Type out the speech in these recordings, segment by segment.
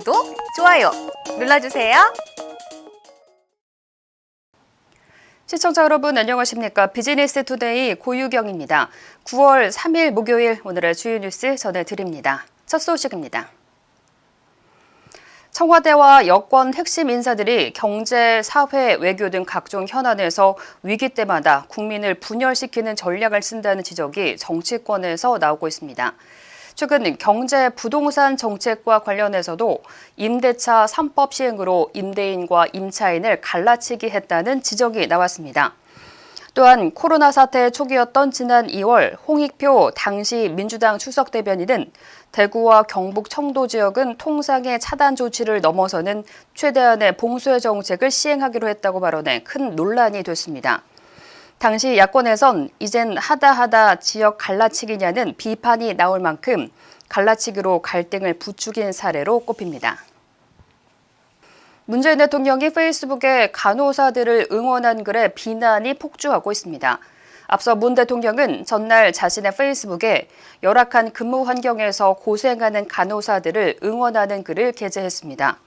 구독, 좋아요 눌러주세요. 시청자 여러분 안녕하십니까? 비즈니스 투데이 고유경입니다. 9월 3일 목요일 오늘의 주요 뉴스 전해드립니다. 첫 소식입니다. 청와대와 여권 핵심 인사들이 경제, 사회, 외교 등 각종 현안에서 위기 때마다 국민을 분열시키는 전략을 쓴다는 지적이 정치권에서 나오고 있습니다. 최근 경제 부동산 정책과 관련해서도 임대차 3법 시행으로 임대인과 임차인을 갈라치기 했다는 지적이 나왔습니다. 또한 코로나 사태 초기였던 지난 2월 홍익표 당시 민주당 추석 대변인은 대구와 경북 청도 지역은 통상의 차단 조치를 넘어서는 최대한의 봉쇄 정책을 시행하기로 했다고 발언해 큰 논란이 됐습니다. 당시 야권에선 이젠 하다 하다 지역 갈라치기냐는 비판이 나올 만큼 갈라치기로 갈등을 부추긴 사례로 꼽힙니다. 문재인 대통령이 페이스북에 간호사들을 응원한 글에 비난이 폭주하고 있습니다. 앞서 문 대통령은 전날 자신의 페이스북에 열악한 근무 환경에서 고생하는 간호사들을 응원하는 글을 게재했습니다.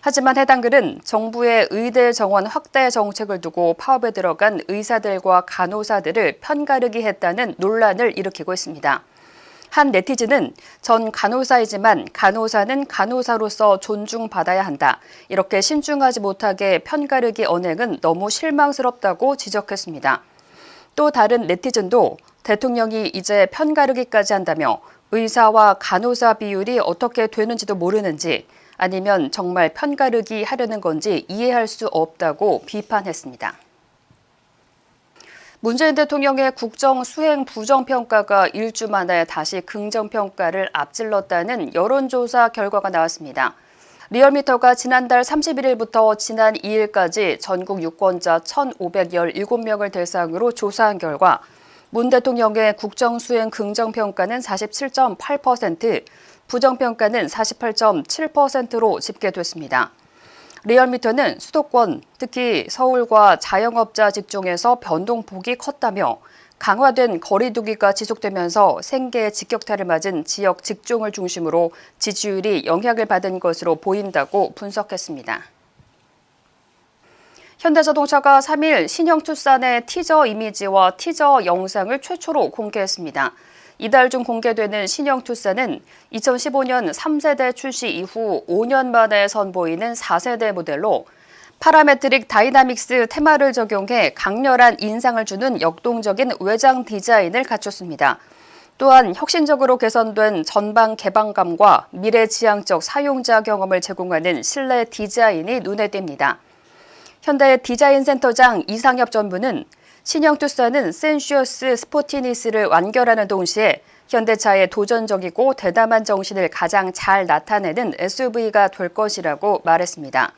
하지만 해당 글은 정부의 의대 정원 확대 정책을 두고 파업에 들어간 의사들과 간호사들을 편가르기 했다는 논란을 일으키고 있습니다. 한 네티즌은 전 간호사이지만 간호사는 간호사로서 존중받아야 한다. 이렇게 신중하지 못하게 편가르기 언행은 너무 실망스럽다고 지적했습니다. 또 다른 네티즌도 대통령이 이제 편가르기까지 한다며 의사와 간호사 비율이 어떻게 되는지도 모르는지 아니면 정말 편가르기 하려는 건지 이해할 수 없다고 비판했습니다. 문재인 대통령의 국정 수행 부정평가가 일주 만에 다시 긍정평가를 앞질렀다는 여론조사 결과가 나왔습니다. 리얼미터가 지난달 31일부터 지난 2일까지 전국 유권자 1,517명을 대상으로 조사한 결과 문 대통령의 국정 수행 긍정평가는 47.8%, 부정평가는 48.7%로 집계됐습니다. 리얼미터는 수도권, 특히 서울과 자영업자 직종에서 변동폭이 컸다며 강화된 거리두기가 지속되면서 생계 직격탄을 맞은 지역 직종을 중심으로 지지율이 영향을 받은 것으로 보인다고 분석했습니다. 현대자동차가 3일 신형 투싼의 티저 이미지와 티저 영상을 최초로 공개했습니다. 이달 중 공개되는 신형 투싼은 2015년 3세대 출시 이후 5년 만에 선보이는 4세대 모델로 파라메트릭 다이나믹스 테마를 적용해 강렬한 인상을 주는 역동적인 외장 디자인을 갖췄습니다. 또한 혁신적으로 개선된 전방 개방감과 미래지향적 사용자 경험을 제공하는 실내 디자인이 눈에 띕니다. 현대 디자인 센터장 이상엽 전무는 신형 투싼은 센슈어스 스포티니스를 완결하는 동시에 현대차의 도전적이고 대담한 정신을 가장 잘 나타내는 SUV가 될 것이라고 말했습니다.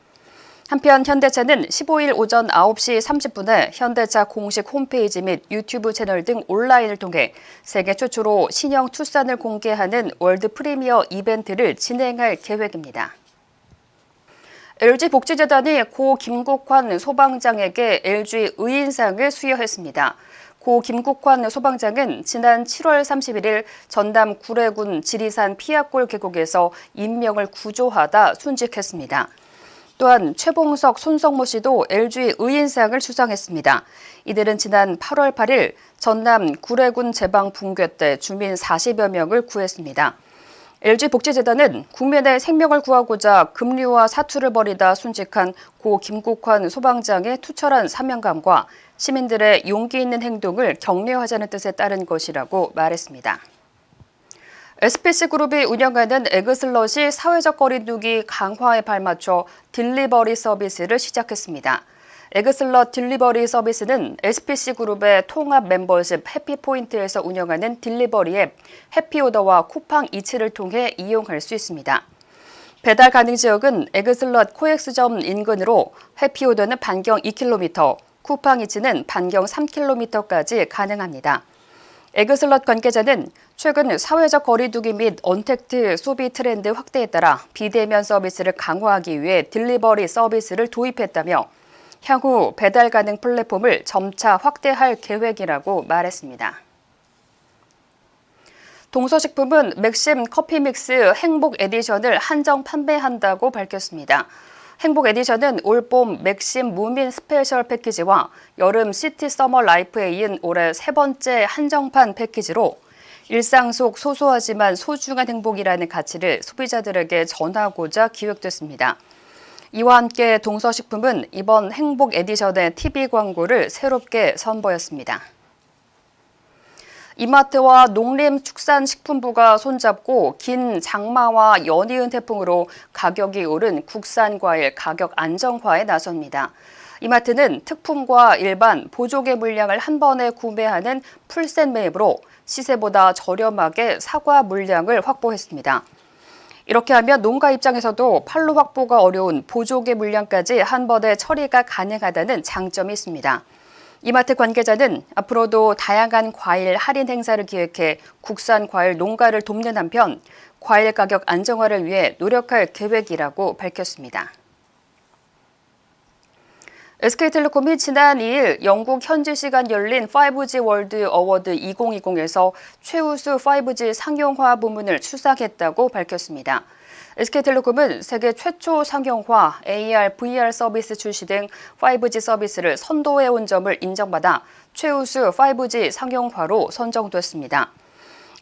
한편 현대차는 15일 오전 9시 30분에 현대차 공식 홈페이지 및 유튜브 채널 등 온라인을 통해 세계 최초로 신형 투싼을 공개하는 월드 프리미어 이벤트를 진행할 계획입니다. LG 복지재단이 고 김국환 소방장에게 LG 의인상을 수여했습니다. 고 김국환 소방장은 지난 7월 31일 전남 구례군 지리산 피아골 계곡에서 인명을 구조하다 순직했습니다. 또한 최봉석, 손성모 씨도 LG 의인상을 수상했습니다. 이들은 지난 8월 8일 전남 구례군 제방 붕괴 때 주민 40여 명을 구했습니다. LG복지재단은 국민 의 생명을 구하고자 급류와 사투를 벌이다 순직한 고 김국환 소방장의 투철한 사명감과 시민들의 용기 있는 행동을 격려하자는 뜻에 따른 것이라고 말했습니다. SPC그룹이 운영하는 에그슬롯이 사회적 거리두기 강화에 발맞춰 딜리버리 서비스를 시작했습니다. 에그슬럿 딜리버리 서비스는 SPC그룹의 통합 멤버십 해피포인트에서 운영하는 딜리버리 앱 해피오더와 쿠팡 이츠를 통해 이용할 수 있습니다. 배달 가능 지역은 에그슬럿 코엑스점 인근으로 해피오더는 반경 2km, 쿠팡 이츠는 반경 3km까지 가능합니다. 에그슬럿 관계자는 최근 사회적 거리두기 및 언택트 소비 트렌드 확대에 따라 비대면 서비스를 강화하기 위해 딜리버리 서비스를 도입했다며 향후 배달 가능 플랫폼을 점차 확대할 계획이라고 말했습니다. 동서식품은 맥심 커피 믹스 행복 에디션을 한정 판매한다고 밝혔습니다. 행복 에디션은 올봄 맥심 무민 스페셜 패키지와 여름 시티 서머 라이프에 이은 올해 세 번째 한정판 패키지로 일상 속 소소하지만 소중한 행복이라는 가치를 소비자들에게 전하고자 기획됐습니다. 이와 함께 동서식품은 이번 행복 에디션의 TV 광고를 새롭게 선보였습니다. 이마트와 농림축산식품부가 손잡고 긴 장마와 연이은 태풍으로 가격이 오른 국산 과일 가격 안정화에 나섭니다. 이마트는 특품과 일반 보조개 물량을 한 번에 구매하는 풀셋 매입으로 시세보다 저렴하게 사과 물량을 확보했습니다. 이렇게 하면 농가 입장에서도 판로 확보가 어려운 보조개 물량까지 한 번에 처리가 가능하다는 장점이 있습니다. 이마트 관계자는 앞으로도 다양한 과일 할인 행사를 기획해 국산 과일 농가를 돕는 한편 과일 가격 안정화를 위해 노력할 계획이라고 밝혔습니다. SK텔레콤이 지난 2일 영국 현지 시간 열린 5G 월드 어워드 2020에서 최우수 5G 상용화 부문을 수상했다고 밝혔습니다. SK텔레콤은 세계 최초 상용화 AR, VR 서비스 출시 등 5G 서비스를 선도해 온 점을 인정받아 최우수 5G 상용화로 선정됐습니다.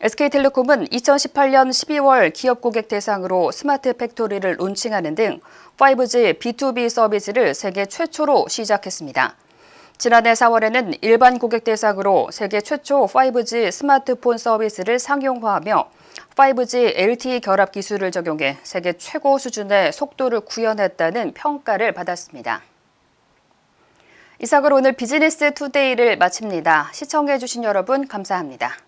SK텔레콤은 2018년 12월 기업 고객 대상으로 스마트 팩토리를 론칭하는 등 5G B2B 서비스를 세계 최초로 시작했습니다. 지난해 4월에는 일반 고객 대상으로 세계 최초 5G 스마트폰 서비스를 상용화하며 5G LTE 결합 기술을 적용해 세계 최고 수준의 속도를 구현했다는 평가를 받았습니다. 이상으로 오늘 비즈니스 투데이를 마칩니다. 시청해주신 여러분 감사합니다.